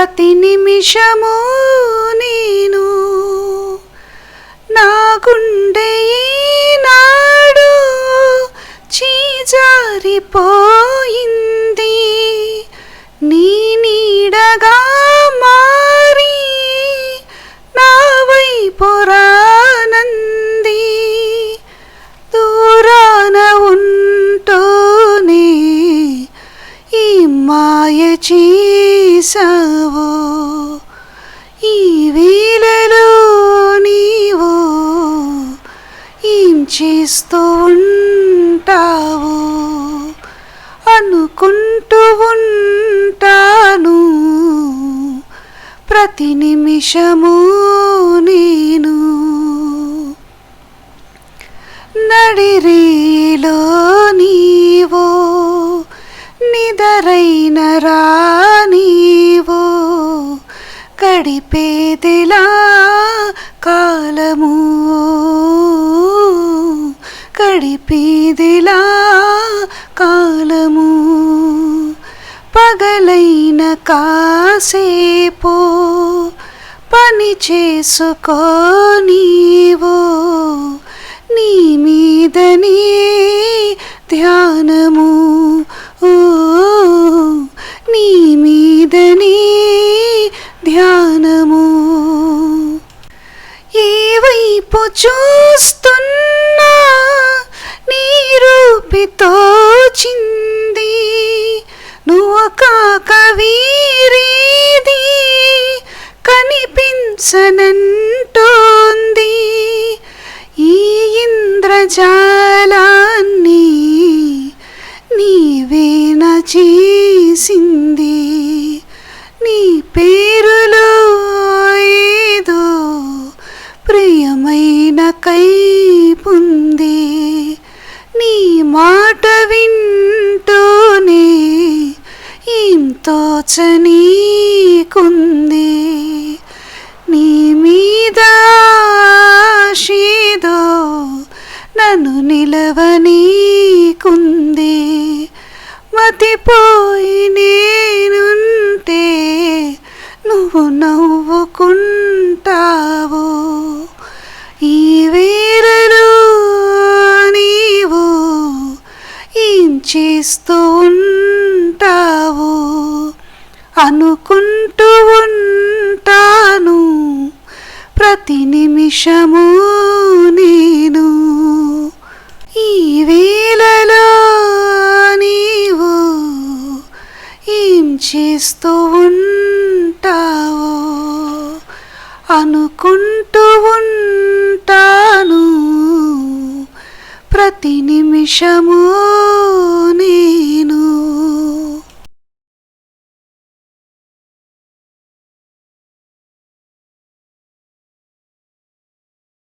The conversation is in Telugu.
ప్రతి నిమిషము నేను నా గుండె ఈనాడు చీజారిపోయింది. నీ నీడగా మారి నా వైపు రానంది. దూరాన ఉంటూనే ఈ మాయ చేసావో ఆశిస్తూ చేస్తూ ఉంటావు అనుకుంటూ ఉంటాను. ప్రతి నిమిషము నేను నడిరీలో నీవో నిదరైన రానీవో. గడిపేదిలా కాలము గడిపేదిలా కాలము పగలైన కాసేపు పని చేసుకో నీవో. నీ మీదనే ధ్యానము ఓ నీ మీదనే ధ్యానము. ఏవైపు చూస్తున్నా రూపితో చింది నువ్వు కాక వీరేది కనిపించనంటోంది. ఈ ఇంద్రజాలాన్ని నీవేన చేసింది నీ పేరు తోచనీకుంది. నీ మీద షీదో నన్ను నిలవనీకుంది. మతిపోయి నేనుంటే నువ్వు నవ్వుకుంటావు. ఈ వేళలో నీవు ఏం చేస్తూ ఉంటావు? అనుకుంటూ ఉంటాను. ప్రతి నిమిషము నేను ఈ వేళలో నీవు ఏం చేస్తూ ఉంటావో అనుకుంటూ ఉంటాను. ప్రతి నిమిషము